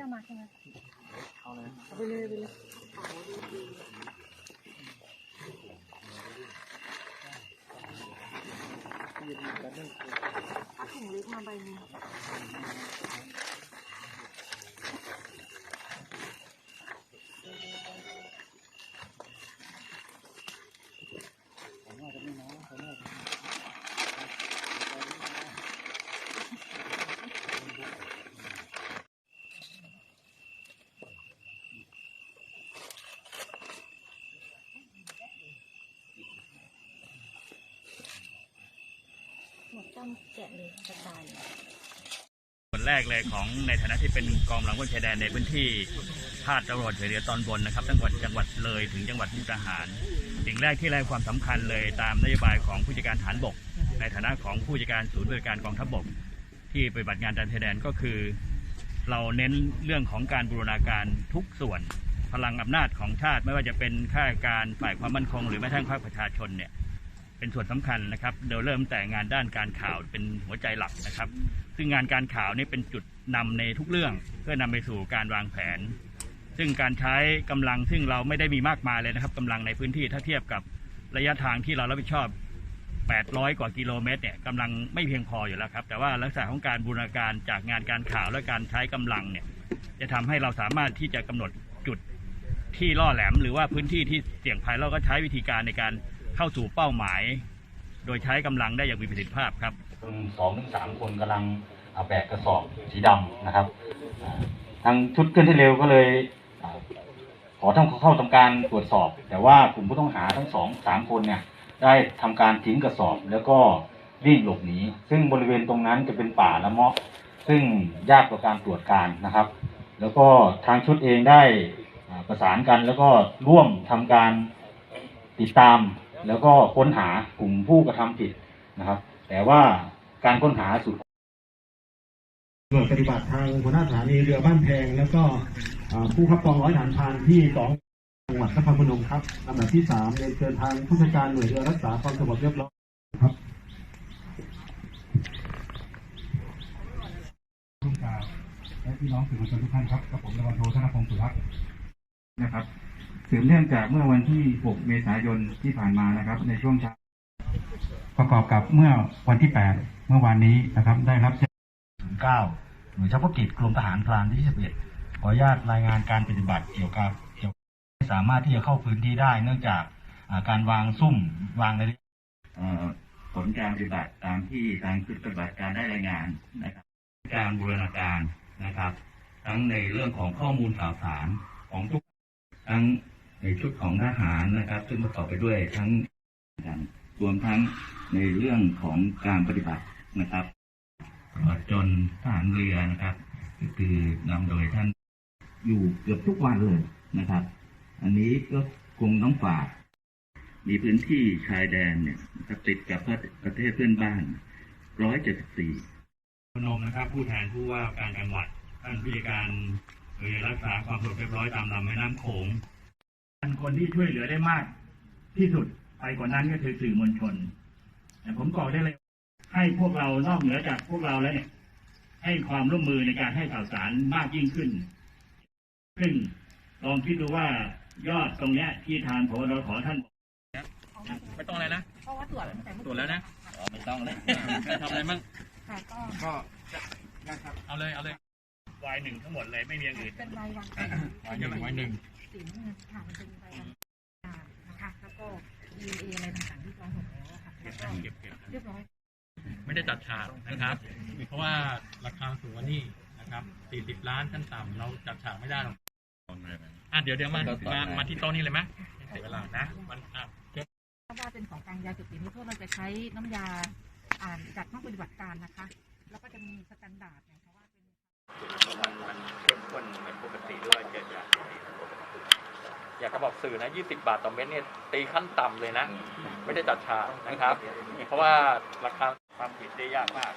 ได้มาใช่ไหมเอาเลยเอาไปเลยไปเลยยืนกันนึงเอาถุงเล็กมาใบนึง ผมว่าจะไม่น้อยผมว่า หมดจ้ำแกะเลยกระจายส่วนแรกเลยของในฐานะที่เป็นกองกำลังพลชายแดนในพื้นที่ภาคตะวันออกเฉียงเหนือตอนบนนะครับตั้งแต่จังหวัดเลยถึงจังหวัดมุกดาหาร สิ่งแรกที่แรงความสำคัญเลยตามนโยบายของผู้จัดการฐานบก ในฐานะของผู้จัดการศูนย์บริการกองทัพบก ที่ปฏิบัติงานดันชายแดนก็คือ เราเน้นเรื่องของการบูรณาการทุกส่วน พลังอำนาจของชาติไม่ว่าจะเป็นข้าราชการฝ่ายความมั่นคง หรือแม้กระทั่งภาคประชาชนเนี่ย เป็นส่วนสำคัญนะครับเดี๋ยวเริ่มแต่งานด้านการข่าวเป็นหัวใจหลักนะครับ ซึ่งงานการข่าวนี่เป็นจุดนำในทุกเรื่องเพื่อนำไปสู่การวางแผน ซึ่งการใช้กำลังซึ่งเราไม่ได้มีมากมายเลยนะครับกำลังในพื้นที่ถ้าเทียบกับระยะทางที่เรารับผิดชอบ 800 กว่ากิโลเมตรเนี่ยกำลังไม่เพียงพออยู่แล้วครับ แต่ว่าลักษณะของการบูรณาการจากงานการข่าวและการใช้กำลังเนี่ยจะทำให้เราสามารถที่จะกำหนดจุดที่ล่อแหลม หรือว่าพื้นที่ที่เสี่ยงภัยเราก็ใช้วิธีการในการ เข้าสู่เป้าหมาย โดยใช้กำลังได้อย่างมีประสิทธิภาพครับคนสองถึงสามคนกำลังอ่าแบกกระสอบสีดำนะครับทางชุดเคลื่อนที่เร็วก็เลยอ่าขอทำเข้าทำการตรวจสอบ แต่ว่ากลุ่มผู้ต้องหาทั้งสองสามคนเนี่ยได้ทำการทิ้งกระสอบแล้วก็วิ่งหลบหนีซึ่งบริเวณตรงนั้นจะเป็นป่าละเมาะ ซึ่งยากต่อการตรวจการนะครับ แล้วก็ทางชุดเองได้ประสานกันแล้วก็ร่วมทำการติดตาม แล้วก็ค้นหากลุ่มผู้กระทำผิดนะครับ แต่ว่าการค้นหาสุดหน่วยปฏิบัติทางหัวหน้าสถานีเรือบ้านแพง แล้วก็ผู้ขับกองร้อยฐานพานที่สองจังหวัดนครพนมครับลำดับที่สามเรียนเชิญทางผู้จัดการหน่วยเรือรักษาความสงบเรียบร้อยครับทุกการและพี่น้องสื่อมวลชนทุกท่านครับกับผมระวันโทธนพงศ์สุรักษ์นะครับ สืบเนื่องจากเมื่อวันที่ 6 เมษายนที่ผ่านมานะครับ ในช่วงเช้าประกอบกับเมื่อวันที่ 8 เมื่อวานนี้นะครับ ได้รับแจ้ง9หน่วยเฉพาะกิจกรมทหารพรานที่11ขออนุญาตรายงานการปฏิบัติเกี่ยวกับเกี่ยวกับไม่สามารถที่จะเข้าพื้นที่ได้ เนื่องจากอ่าการวางซุ่มวางในเอ่อผลการปฏิบัติตามที่ทางชุดปฏิบัติการได้รายงานนะครับ การบูรณาการนะครับ ทั้งในเรื่องของข้อมูลข่าวสารของทุกทั้ง ในชุดของทหารนะครับ ซึ่งประกอบไปด้วยทั้งรวมทั้งในเรื่องของการปฏิบัตินะครับจนทหารเรือนะครับก็คือนำโดยท่านอยู่เกือบทุกวันเลยนะครับ อันนี้ก็คงต้องฝาก มีพื้นที่ชายแดนเนี่ยติดกับประเทศเพื่อนบ้าน174พนมนะครับ ผู้แทนผู้ว่าการจังหวัดท่านผู้จัดการหรือรักษาความสงบเรียบร้อยตามลำแม่น้ำโขง คนที่ช่วยเหลือได้มากที่สุดไปกว่านั้นก็คือสื่อมวลชน แต่ผมบอกได้เลย ให้พวกเรานอกเหนือจากพวกเราแล้วเนี่ย ให้ความร่วมมือในการให้ข่าวสารมากยิ่งขึ้น ซึ่งลองคิดดูว่ายอดตรงเนี้ยที่ทางพบขอท่านบอกไม่ต้องอะไรนะเพราะว่าตรวจตั้งแต่เมื่อตรวจแล้วนะอ๋อไม่ต้องเลยทำอะไรมั่งค่ะก็ก็ได้ครับเอาเลยเอาเลยวายหนึ่งทั้งหมดเลยไม่มีอย่างอื่นเป็นใบวางวายหนึ่งวายหนึ่ง เก็บเก็บเรียบร้อยไม่ได้จัดฉากนะครับ เพราะว่าราคาสูงกว่านี้นะครับ 40 ล้านขั้นต่ำเราจัดฉากไม่ได้หรอกอะเดี๋ยวเดี๋ยวมามามาที่โต๊ะนี้เลยไหมเสียเวลานะมันอะถ้าว่าเป็นของกลางยาเสพติดนี่พวกเราจะใช้น้ำยาอ่านจากห้องปฏิบัติการนะคะ แล้วก็จะมีสแตนดาร์ดเนี่ยเพราะว่าเป็นมันมันเข้มข้นเหมือนปกติด้วยเกิดจาก อยากจะบอกสื่อนะ 20 บาทต่อเม็ดเนี่ยตีขั้นต่ำเลยนะ ไม่ได้จัดฉากนะครับ เพราะว่าราคาความผิดได้ยากมาก